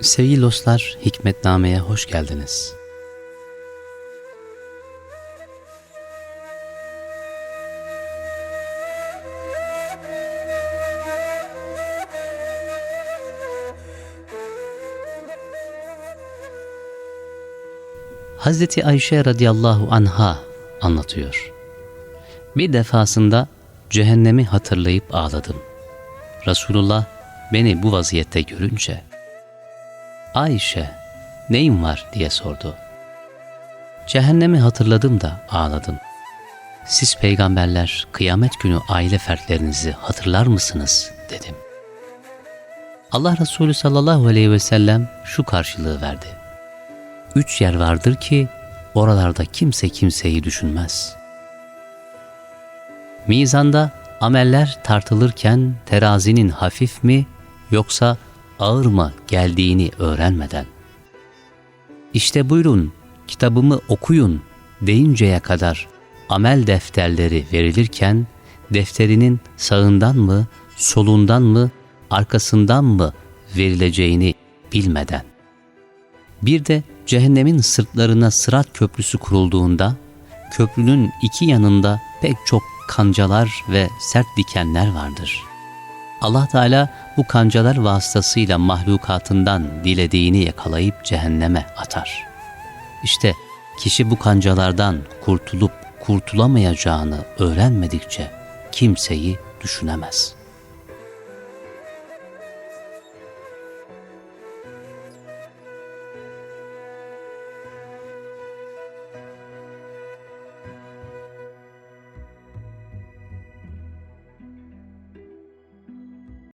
Sevgili dostlar, Hikmetname'ye hoş geldiniz. Hazreti Ayşe radıyallahu anha anlatıyor. Bir defasında cehennemi hatırlayıp ağladım. Resulullah beni bu vaziyette görünce Ayşe neyin var diye sordu. Cehennemi hatırladım da ağladım. Siz peygamberler kıyamet günü aile fertlerinizi hatırlar mısınız dedim. Allah Resulü sallallahu aleyhi ve sellem şu karşılığı verdi. Üç yer vardır ki oralarda kimse kimseyi düşünmez. Mizanda ameller tartılırken terazinin hafif mi yoksa ağır mı geldiğini öğrenmeden. İşte buyurun kitabımı okuyun deyinceye kadar amel defterleri verilirken defterinin sağından mı, solundan mı, arkasından mı verileceğini bilmeden. Bir de cehennemin sırtlarına sırat köprüsü kurulduğunda köprünün iki yanında pek çok kancalar ve sert dikenler vardır. Allah Teala bu kancalar vasıtasıyla mahlukatından dilediğini yakalayıp cehenneme atar. İşte kişi bu kancalardan kurtulup kurtulamayacağını öğrenmedikçe kimseyi düşünemez.''